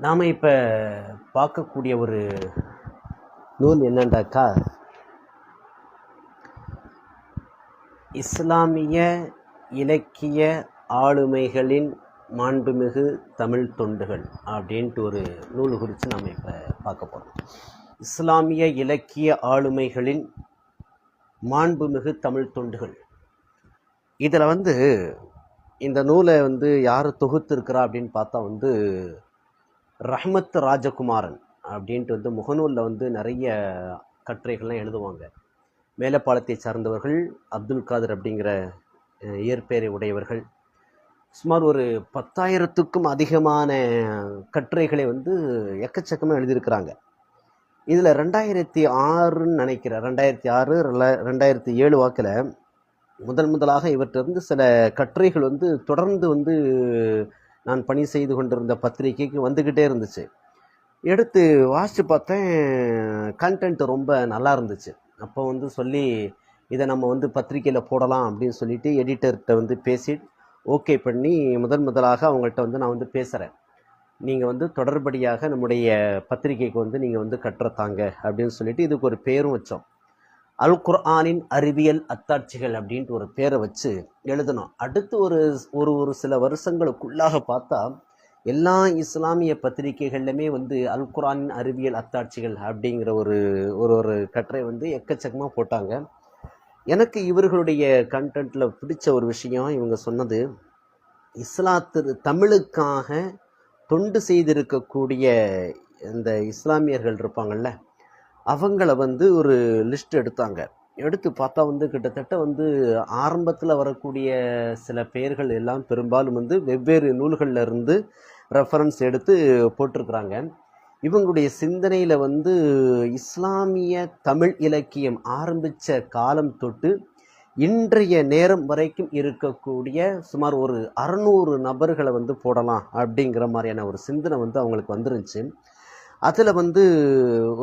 நாம் இப்போ பார்க்கக்கூடிய ஒரு நூல் என்னண்டாக்கா இஸ்லாமிய இலக்கிய ஆளுமைகளின் மாண்புமிகு தமிழ் தொண்டுகள் அப்படின்ட்டு ஒரு நூல் குறித்து நாம் இப்போ பார்க்க போகிறோம் இஸ்லாமிய இலக்கிய ஆளுமைகளின் மாண்புமிகு தமிழ் தொண்டுகள். இதில் வந்து இந்த நூலை வந்து யார் தொகுத்திருக்கிறா அப்படின்னு பார்த்தா வந்து ரஹ்மத் ராஜகுமாரன் அப்படின்ட்டு வந்து முகநூலில் வந்து நிறைய கட்டுரைகள்லாம் எழுதுவாங்க. மேலப்பாலத்தை சார்ந்தவர்கள் அப்துல் காதர் அப்படிங்கிற இயற்பெயரை உடையவர்கள். சுமார் ஒரு பத்தாயிரத்துக்கும் அதிகமான கட்டுரைகளை வந்து எக்கச்சக்கமாக எழுதியிருக்கிறாங்க. இதில் ரெண்டாயிரத்தி ஆறுன்னு நினைக்கிறேன். ரெண்டாயிரத்தி ஆறு ரெண்டாயிரத்தி ஏழு வாக்கில் முதல் முதலாக இவற்றிலிருந்து சில கட்டுரைகள் வந்து தொடர்ந்து வந்து நான் பணி செய்து கொண்டிருந்த பத்திரிகைக்கு வந்துக்கிட்டே இருந்துச்சு. எடுத்து வாசித்து பார்த்தேன் கண்டென்ட் ரொம்ப நல்லா இருந்துச்சு. அப்போ வந்து சொல்லி இதை நம்ம வந்து பத்திரிக்கையில் போடலாம் அப்படின்னு சொல்லிட்டு எடிட்டர்கிட்ட வந்து பேசி ஓகே பண்ணி முதன் முதலாக அவங்கள்ட்ட வந்து நான் வந்து பேசுகிறேன் நீங்கள் வந்து தொடர்படியாக நம்முடைய பத்திரிக்கைக்கு வந்து நீங்கள் வந்து கட்டுறத்தாங்க அப்படின்னு சொல்லிட்டு இதுக்கு ஒரு பேரும் வச்சோம். அல் குர்ஆனின் அறிவியல் அத்தாட்சிகள் அப்படின்ட்டு ஒரு பேரை வச்சு எழுதணும். அடுத்து ஒரு ஒரு ஒரு சில வருஷங்களுக்குள்ளாக பார்த்தா எல்லா இஸ்லாமிய பத்திரிகைகள்லையுமே வந்து அல் குரானின் அறிவியல் அத்தாட்சிகள் அப்படிங்கிற ஒரு ஒரு ஒரு கட்டுரை வந்து எக்கச்சக்கமாக போட்டாங்க. எனக்கு இவர்களுடைய கண்டென்ட்டில் பிடிச்ச ஒரு விஷயம் இவங்க சொன்னது இஸ்லாத்து தமிழுக்காக தொண்டு செய்திருக்கக்கூடிய இந்த இஸ்லாமியர்கள் இருப்பாங்கள்ல அவங்கள வந்து ஒரு லிஸ்ட் எடுத்தாங்க. எடுத்து பார்த்தா வந்து கிட்டத்தட்ட வந்து ஆரம்பத்தில் வரக்கூடிய சில பெயர்கள் எல்லாம் பெரும்பாலும் வந்து வெவ்வேறு நூல்களில் இருந்து ரெஃபரன்ஸ் எடுத்து போட்டிருக்கிறாங்க. இவங்களுடைய சிந்தனையில் வந்து இஸ்லாமிய தமிழ் இலக்கியம் ஆரம்பித்த காலம் தொட்டு இன்றைய நேரம் வரைக்கும் இருக்கக்கூடிய சுமார் ஒரு அறநூறு நபர்களை வந்து போடலாம் அப்படிங்கிற மாதிரியான ஒரு சிந்தனை வந்து அவங்களுக்கு வந்துருந்துச்சு. அதில் வந்து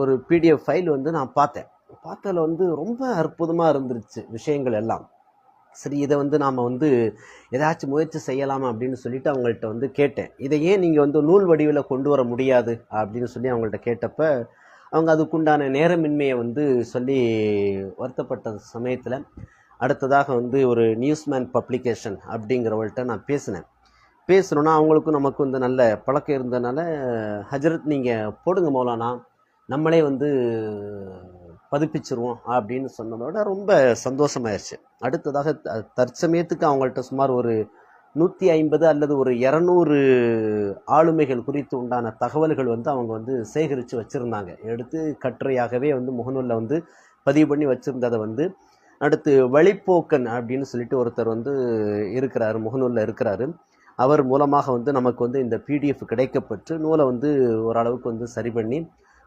ஒரு பிடிஎஃப் ஃபைல் வந்து நான் பார்த்தேன். பார்த்ததில் வந்து ரொம்ப அற்புதமாக இருந்துருச்சு விஷயங்கள் எல்லாம். சரி இதை வந்து நாம் வந்து ஏதாச்சும் முயற்சி செய்யலாமா அப்படின்னு சொல்லிட்டு அவங்கள்ட்ட வந்து கேட்டேன். இதை ஏன் நீங்கள் வந்து நூல் வடிவில் கொண்டு வர முடியாது அப்படின்னு சொல்லி அவங்கள்ட்ட கேட்டப்ப அவங்க அதுக்குண்டான நேரமின்மையை வந்து சொல்லி வருத்தப்பட்ட சமயத்தில் அடுத்ததாக வந்து ஒரு நியூஸ்மேன் பப்ளிகேஷன் அப்படிங்கிறவள்கிட்ட நான் பேசினேன். பேசணுன்னா அவங்களுக்கும் நமக்கும் இந்த நல்ல பழக்கம் இருந்தனால ஹஜரத் நீங்கள் போடுங்க மௌலானா. நம்மளே வந்து பதிப்பிச்சிருவோம் அப்படின்னு சொன்னதோட ரொம்ப சந்தோஷமாயிருச்சு. அடுத்ததாக த- தற்சமயத்துக்கு அவங்கள்ட்ட சுமார் ஒரு நூற்றி ஐம்பது அல்லது ஒரு இரநூறு ஆளுமைகள் குறித்து உண்டான தகவல்கள் வந்து அவங்க வந்து சேகரித்து வச்சுருந்தாங்க. எடுத்து கட்டுரையாகவே வந்து முகநூலில் வந்து பதிவு பண்ணி வச்சுருந்ததை வந்து அடுத்து வழிப்போக்கன் அப்படின்னு சொல்லிட்டு ஒருத்தர் வந்து இருக்கிறாரு முகநூலில் இருக்கிறாரு. அவர் மூலமாக வந்து நமக்கு வந்து இந்த பிடிஎஃப் கிடைக்கப்பட்டு நூலை வந்து ஓரளவுக்கு வந்து சரி பண்ணி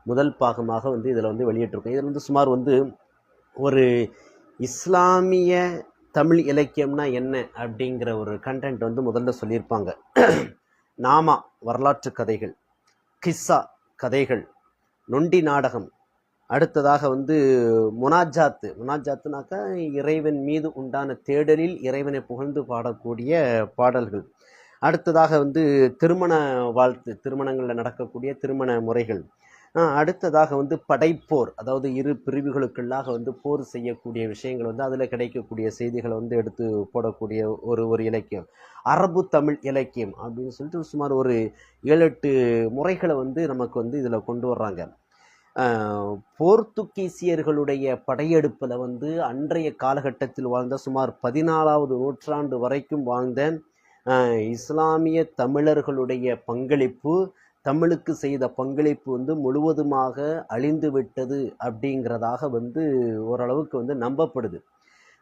முதல் பாகமாக வந்து இதில் வந்து வெளியிட்டிருக்கோம். இதில் வந்து சுமார் வந்து ஒரு இஸ்லாமிய தமிழ் இலக்கியம்னா என்ன அப்படிங்கிற ஒரு கண்டென்ட் வந்து முதல்ல சொல்லியிருப்பாங்க. நாமா வரலாற்று கதைகள் கிஸ்ஸா கதைகள் நொண்டி நாடகம் அடுத்ததாக வந்து முனாஜாத்து. முனாஜாத்துனாக்கா இறைவன் மீது உண்டான தேடலில் இறைவனை புகழ்ந்து பாடக்கூடிய பாடல்கள். அடுத்ததாக வந்து திருமண வாழ்த்து திருமணங்களில் நடக்கக்கூடிய திருமண முறைகள். அடுத்ததாக வந்து படைப்போர் அதாவது இரு பிரிவுகளுக்குள்ளாக வந்து போர் செய்யக்கூடிய விஷயங்கள் வந்து அதில் கிடைக்கக்கூடிய செய்திகளை வந்து எடுத்து போடக்கூடிய ஒரு ஒரு இலக்கியம். அரபு தமிழ் இலக்கியம் அப்படின்னு சொல்லிட்டு சுமார் ஒரு ஏழு எட்டு முறைகளை வந்து நமக்கு வந்து இதில் கொண்டு வர்றாங்க. போர்த்துக்கீசியர்களுடைய போர்த்துகீசியர்களுடைய படையெடுப்பில் வந்து அன்றைய காலகட்டத்தில் வாழ்ந்த சுமார் பதினாலாவது நூற்றாண்டு வரைக்கும் வாழ்ந்த இஸ்லாமிய தமிழர்களுடைய பங்களிப்பு தமிழுக்கு செய்த பங்களிப்பு வந்து முழுவதுமாக அழிந்து விட்டது அப்படிங்கிறதாக வந்து ஓரளவுக்கு வந்து நம்பப்படுது.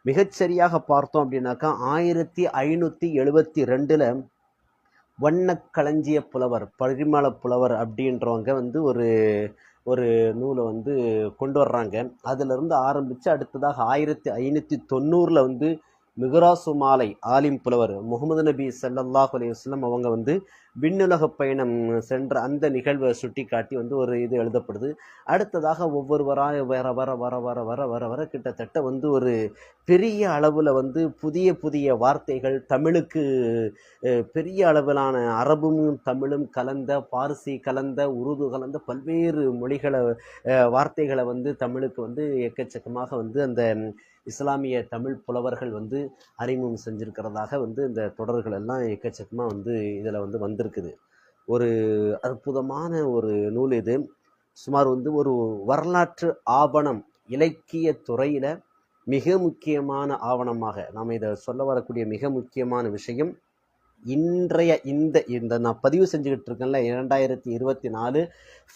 மிகச்சரியாக பார்த்தோம் அப்படின்னாக்கா ஆயிரத்தி ஐநூற்றி எழுபத்தி ரெண்டில் வண்ணக்களஞ்சிய புலவர் பரிமள புலவர் அப்படின்றவங்க வந்து ஒரு ஒரு நூலை வந்து கொண்டு வர்றாங்க. அதிலிருந்து ஆரம்பித்து அடுத்ததாக ஆயிரத்தி ஐநூற்றி தொண்ணூறில் வந்து மிகுராசு மாலை ஆலிம் புலவர் முகமது நபி ஸல்லல்லாஹு அலைஹி அவங்க வந்து விண்ணுலக பயணம் சென்ற அந்த நிகழ்வை சுட்டி காட்டி வந்து ஒரு இது எழுதப்படுது. அடுத்ததாக ஒவ்வொருவராக வர வர வர வர வர வர வர கிட்டத்தட்ட வந்து ஒரு பெரிய அளவில் வந்து புதிய புதிய வார்த்தைகள் தமிழுக்கு பெரிய அளவிலான அரபும் தமிழும் கலந்த பார்சி கலந்த உருது கலந்த பல்வேறு மொழிகளை வார்த்தைகளை வந்து தமிழுக்கு வந்து எக்கச்சக்கமாக வந்து அந்த இஸ்லாமிய தமிழ் புலவர்கள் வந்து அறிமுகம் செஞ்சுருக்கிறதாக வந்து இந்த தொடர்கள் எல்லாம் எக்கச்சக்கமாக வந்து இதில் வந்து வந்திருக்குது. ஒரு அற்புதமான ஒரு நூல் இது. சுமார் வந்து ஒரு வரலாற்று ஆவணம் இலக்கிய துறையில் மிக முக்கியமான ஆவணமாக நாம் இதை சொல்ல வரக்கூடிய மிக முக்கியமான விஷயம் இன்றைய இந்த இந்த நான் பதிவு செஞ்சுக்கிட்டு இருக்கேன்ல இரண்டாயிரத்தி இருபத்தி நாலு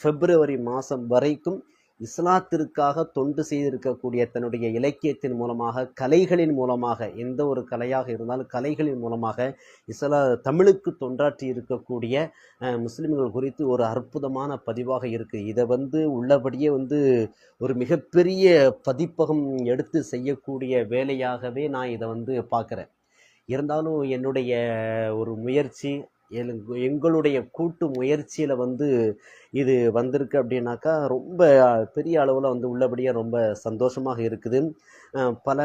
பிப்ரவரி மாதம் வரைக்கும் இஸ்லாத்திற்காக தொண்டு செய்திருக்கக்கூடிய தன்னுடைய இலக்கியத்தின் மூலமாக கலைகளின் மூலமாக எந்த ஒரு கலையாக இருந்தாலும் கலைகளின் மூலமாக இஸ்லா தமிழுக்கு தொண்டாற்றி இருக்கக்கூடிய முஸ்லிம்கள் குறித்து ஒரு அற்புதமான பதிவாக இருக்குது இதை வந்து உள்ளபடியே வந்து ஒரு மிகப்பெரிய பதிப்பகம் எடுத்து செய்யக்கூடிய வேலையாகவே நான் இதை வந்து பார்க்குறேன். இருந்தாலும் என்னுடைய ஒரு முயற்சி எங்களுடைய கூட்டு முயற்சியில் வந்து இது வந்திருக்கு அப்படின்னாக்கா ரொம்ப பெரிய அளவில் வந்து உள்ளபடியாக ரொம்ப சந்தோஷமாக இருக்குது. பல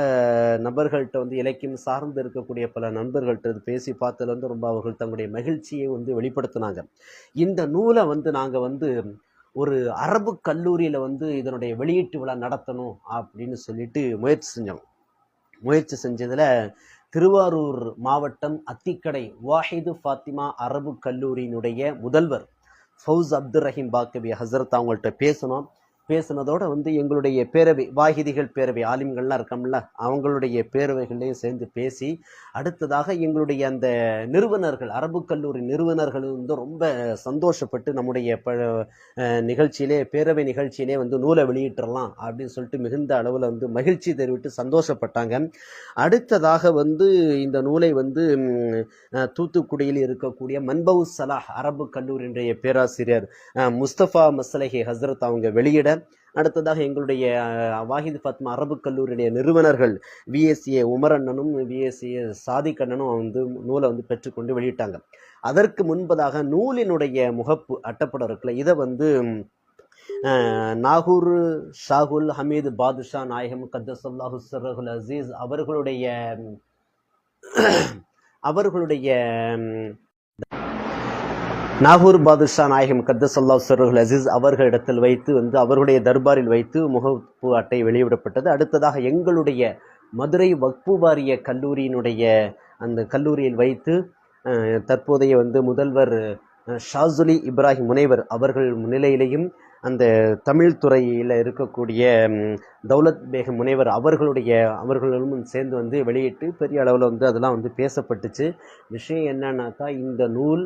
நபர்கள்ட்ட வந்து இலக்கியம் சார்ந்து இருக்கக்கூடிய பல நண்பர்கள்ட்ட இது பேசி பார்த்ததுல வந்து ரொம்ப அவர்கள் தங்களுடைய மகிழ்ச்சியை வந்து வெளிப்படுத்தினாங்க. இந்த நூலை வந்து நாங்கள் வந்து ஒரு அரபு கல்லூரியில் வந்து இதனுடைய வெளியீட்டு விழா நடத்தணும் அப்படின்னு சொல்லிட்டு முயற்சி செஞ்சோம். முயற்சி செஞ்சதில் திருவாரூர் மாவட்டம் அத்திக்கடை வாஹிது ஃபாத்திமா அரபு கல்லூரியினுடைய முதல்வர் ஃபவுஸ் அப்துல் ரஹீம் பாக்கவி ஹசரத் அவங்கள்ட்ட பேசணும். பேசுனதோடு வந்து எங்களுடைய பேரவை வாகிதிகள் பேரவை ஆலிம்கள்லாம் இருக்கோம்ல அவங்களுடைய பேரவைகள்லையும் சேர்ந்து பேசி அடுத்ததாக எங்களுடைய அந்த நிறுவனர்கள் அரபு கல்லூரி நிறுவனர்கள் வந்து ரொம்ப சந்தோஷப்பட்டு நம்முடைய ப நிகழ்ச்சியிலே பேரவை நிகழ்ச்சியிலே வந்து நூலை வெளியிட்டுறலாம் அப்படின்னு சொல்லிட்டு மிகுந்த அளவில் வந்து மகிழ்ச்சி தெரிவித்து சந்தோஷப்பட்டாங்க. அடுத்ததாக வந்து இந்த நூலை வந்து தூத்துக்குடியில் இருக்கக்கூடிய மன்பவு சலாஹ் அரபு கல்லூரியினுடைய பேராசிரியர் முஸ்தபா மஸ்லஹி ஹஸ்ரத் அவங்க வெளியிட அடுத்ததாக எங்களுடைய வாஹித் ஃபத்மா அரபு கல்லூரியுடைய நிறுவனர்கள் விஎஸ்சிஏ உமரண்ணனும் விஎஸ்சிஏ சாதிக்கண்ணனும் வந்து நூலை வந்து பெற்றுக்கொண்டு வெளியிட்டாங்க. அதற்கு முன்பதாக நூலினுடைய முகப்பு அட்டப்படம் இருக்குல்ல இதை வந்து நாகூர் ஷாகுல் ஹமீது பாதுஷா நாயகம் கத்தசல்லாஹு சர்ரகுல் அசீஸ் அவர்களுடைய அவர்களுடைய நாகூர் பாதுஷா நாயகம் கத்தசல்லா சர்ருல் அசீஸ் அவர்களிடத்தில் வைத்து வந்து அவர்களுடைய தர்பாரில் வைத்து முகப்பு அட்டை வெளியிடப்பட்டது. அடுத்ததாக எங்களுடைய மதுரை வக்பு வாரிய கல்லூரியினுடைய அந்த கல்லூரியில் வைத்து தற்போதைய வந்து முதல்வர் ஷாசுலி இப்ராஹிம் முனைவர் அவர்கள் முன்னிலையிலையும் அந்த தமிழ் துறையில் இருக்கக்கூடிய தௌலத் பேகம் முனைவர் அவர்களுடைய அவர்களும் சேர்ந்து வந்து வெளியிட்டு பெரிய அளவில் வந்து அதெல்லாம் வந்து பேசப்பட்டுச்சு. விஷயம் என்னன்னாக்கா இந்த நூல்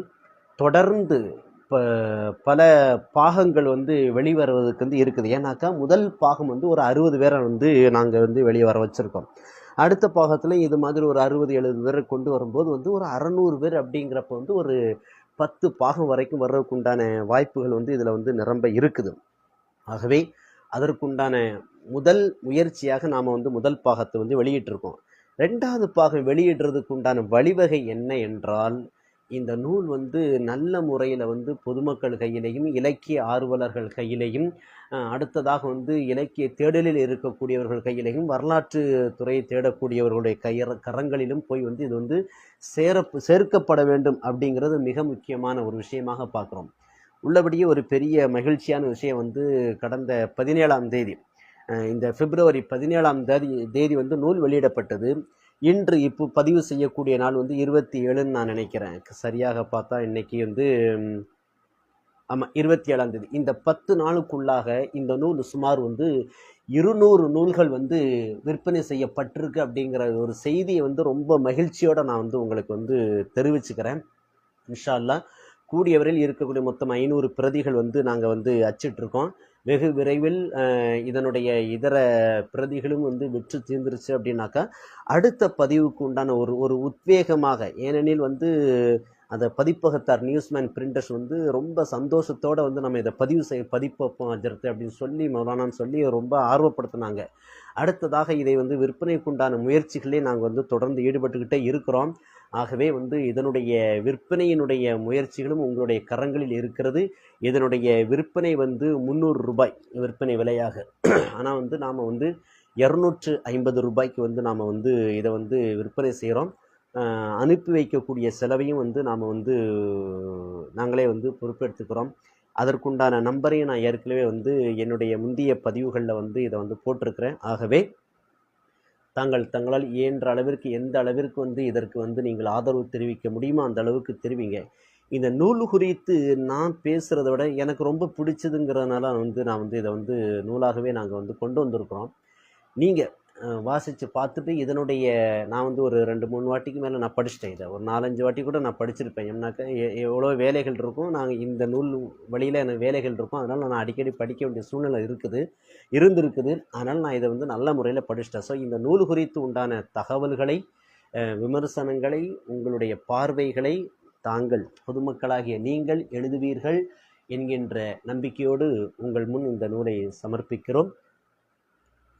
தொடர்ந்து இப்போ பல பாகங்கள் வந்து வெளிவருவதற்கு வந்து இருக்குது. ஏன்னாக்கா முதல் பாகம் வந்து ஒரு அறுபது பேரை வந்து நாங்கள் வந்து வெளியே வர வச்சுருக்கோம். அடுத்த பாகத்தில் இது மாதிரி ஒரு அறுபது எழுபது பேரை கொண்டு வரும்போது வந்து ஒரு அறநூறு பேர் அப்படிங்கிறப்ப வந்து ஒரு பத்து பாகம் வரைக்கும் வர்றதுக்கு உண்டான வாய்ப்புகள் வந்து இதில் வந்து நிரம்ப இருக்குது. ஆகவே அதற்குண்டான முதல் முயற்சியாக நாம் வந்து முதல் பாகத்தை வந்து வெளியிட்டிருக்கோம். ரெண்டாவது பாகம் வெளியிடுறதுக்கு உண்டான வழிவகை என்ன என்றால் இந்த நூல் வந்து நல்ல முறையில் வந்து பொதுமக்கள் கையிலையும் இலக்கிய ஆர்வலர்கள் கையிலையும் அடுத்ததாக வந்து இலக்கிய தேடலில் இருக்கக்கூடியவர்கள் கையிலையும் வரலாற்று துறையை தேடக்கூடியவர்களுடைய கையற கரங்களிலும் போய் வந்து இது வந்து சேர சேர்க்கப்பட வேண்டும் அப்படிங்கிறது மிக முக்கியமான ஒரு விஷயமாக பார்க்குறோம். உள்ளபடியே ஒரு பெரிய மகிழ்ச்சியான விஷயம் வந்து கடந்த பதினேழாம் தேதி இந்த பிப்ரவரி பதினேழாம் தேதி தேதி வந்து நூல் வெளியிடப்பட்டது. இன்று இப்போ பதிவு செய்யக்கூடிய நாள் வந்து இருபத்தி ஏழுன்னு நான் நினைக்கிறேன். சரியாக பார்த்தா இன்னைக்கு வந்து ஆமாம் இருபத்தி ஏழாம் தேதி. இந்த பத்து நாளுக்குள்ளாக இந்த நூல் சுமார் வந்து இருநூறு நூல்கள் வந்து விற்பனை செய்யப்பட்டிருக்கு அப்படிங்கிற ஒரு செய்தியை வந்து ரொம்ப மகிழ்ச்சியோடு நான் வந்து உங்களுக்கு வந்து தெரிவிச்சுக்கிறேன். இன்ஷா அல்லாஹ் கூடிய இருக்கக்கூடிய மொத்தம் ஐநூறு பிரதிகள் வந்து நாங்கள் வந்து அச்சிட்ருக்கோம். வெகு விரைவில் இதனுடைய இதர பிரதிகளும் வந்து விற்று தீர்ந்துருச்சு அப்படின்னாக்கா அடுத்த பதிவுக்கு உண்டான ஒரு ஒரு உத்வேகமாக ஏனெனில் வந்து அந்த பதிப்பகத்தார் நியூஸ்மேன் பிரிண்டர்ஸ் வந்து ரொம்ப சந்தோஷத்தோடு வந்து நம்ம இதை பதிவு செய்ய பதிப்போம் அஜர்த்து அப்படின்னு சொல்லி மௌலானான்னு சொல்லி ரொம்ப ஆர்வப்படுத்தினாங்க. அடுத்ததாக இதை வந்து விற்பனைக்குண்டான முயற்சிகளே நாங்கள் வந்து தொடர்ந்து ஈடுபட்டுக்கிட்டே இருக்கிறோம். ஆகவே வந்து இதனுடைய விற்பனையினுடைய முயற்சிகளும் உங்களுடைய கரங்களில் இருக்கிறது. இதனுடைய விற்பனை வந்து முந்நூறு ரூபாய் விற்பனை விலையாக. ஆனால் வந்து நாம் வந்து இரநூற்று ஐம்பது ரூபாய்க்கு வந்து நாம் வந்து இதை வந்து விற்பனை செய்கிறோம் அனுப்பி வைக்கக்கூடிய செலவையும் வந்து நாம் வந்து நாங்களே வந்து பொறுப்பெடுத்துக்கிறோம். அதற்குண்டான நம்பரையும் நான் ஏற்கனவே வந்து என்னுடைய முந்தைய பதிவுகளில் வந்து இதை வந்து போட்டிருக்கிறேன். ஆகவே தாங்கள் தங்களால் இயன்ற அளவிற்கு எந்த அளவிற்கு வந்து இதற்கு வந்து நீங்கள் ஆதரவு தெரிவிக்க முடியுமோ அந்த அளவுக்கு தெரிவிங்க. இந்த நூல் குறித்து நான் பேசுகிறத விட எனக்கு ரொம்ப பிடிச்சதுங்கிறதுனால வந்து நான் வந்து இதை வந்து நூலாகவே நாங்கள் வந்து கொண்டு வந்திருக்கிறோம். நீங்கள் வாசித்து பார்த்துட்டு இதனுடைய நான் வந்து ஒரு ரெண்டு மூணு வாட்டிக்கு மேலே நான் படிச்சிட்டேன் இதை. ஒரு நாலஞ்சு வாட்டி கூட நான் படிச்சிருப்பேன். ஏன்னாக்கா எ- எவ்வளோ வேலைகள் இருக்கும் நாங்கள் இந்த நூல் வழியில் எனக்கு வேலைகள் இருக்கும். அதனால் நான் அடிக்கடி படிக்க வேண்டிய சூழ்நிலை இருக்குது இருந்திருக்குது. அதனால் நான் இதை வந்து நல்ல முறையில் படிச்சிட்டேன். ஸோ இந்த நூல் குறித்து உண்டான தகவல்களை விமர்சனங்களை உங்களுடைய பார்வைகளை தாங்கள் பொதுமக்களாகிய நீங்கள் எழுதுவீர்கள் என்கின்ற நம்பிக்கையோடு உங்கள் முன் இந்த நூலை சமர்ப்பிக்கிறோம்.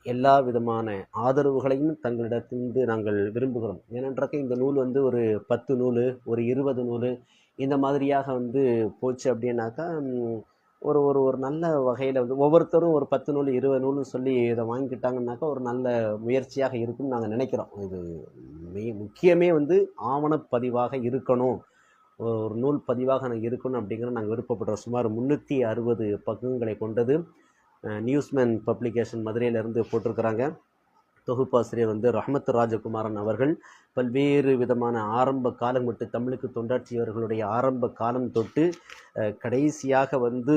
எல்லா விதமான ஆதரவுகளையும் தங்களிடத்திலிருந்து நாங்கள் விரும்புகிறோம். ஏனென்றாக்க இந்த நூல் வந்து ஒரு பத்து நூல் ஒரு இருபது நூல் இந்த மாதிரியாக வந்து போச்சு அப்படின்னாக்கா ஒரு ஒரு ஒரு நல்ல வகையில் வந்து ஒவ்வொருத்தரும் ஒரு பத்து நூல் இருபது நூல்னு சொல்லி இதை வாங்கிக்கிட்டாங்கன்னாக்கா ஒரு நல்ல முயற்சியாக இருக்கும்னு நாங்கள் நினைக்கிறோம். இது மெய் முக்கியமே வந்து ஆவணப்பதிவாக இருக்கணும். ஒரு நூல் பதிவாக நாங்கள் இருக்கணும் அப்படிங்கிற நாங்கள் விருப்பப்படுறோம். சுமார் முந்நூற்றி அறுபது பக்கங்களை கொண்டது. நியூஸ்மேன் பப்ளிகேஷன் மதுரையிலேருந்து போட்டிருக்கிறாங்க. தொகுப்பாசிரியர் வந்து ரஹமத் ராஜகுமாரன் அவர்கள். பல்வேறு விதமான ஆரம்ப காலம் தொட்டு தமிழுக்கு தொண்டாற்றியவர்களுடைய ஆரம்ப காலம் தொட்டு கடைசியாக வந்து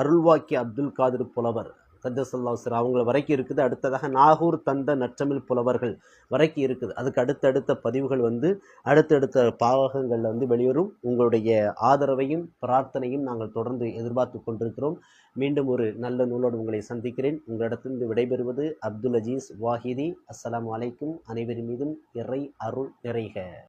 அருள்வாக்கி அப்துல் காதிர் புலவர் கத்தசல்லா சார் அவங்கள வரைக்கும் இருக்குது. அடுத்ததாக நாகூர் தந்த நற்றமிழ் புலவர்கள் வரைக்கும் இருக்குது. அதுக்கு அடுத்தடுத்த பதிவுகள் வந்து அடுத்தடுத்த பாவகங்களில் வந்து வெளிவரும். உங்களுடைய ஆதரவையும் பிரார்த்தனையும் நாங்கள் தொடர்ந்து எதிர்பார்த்து கொண்டிருக்கிறோம். மீண்டும் ஒரு நல்ல நூலோடு உங்களை சந்திக்கிறேன். உங்களிடத்திலிருந்து விடைபெறுவது அப்துல் அஜீஸ் வாஹிதி. அஸ்லாம் அலைக்கும். அனைவரின் மீதும் இறை அருள் நிறைக.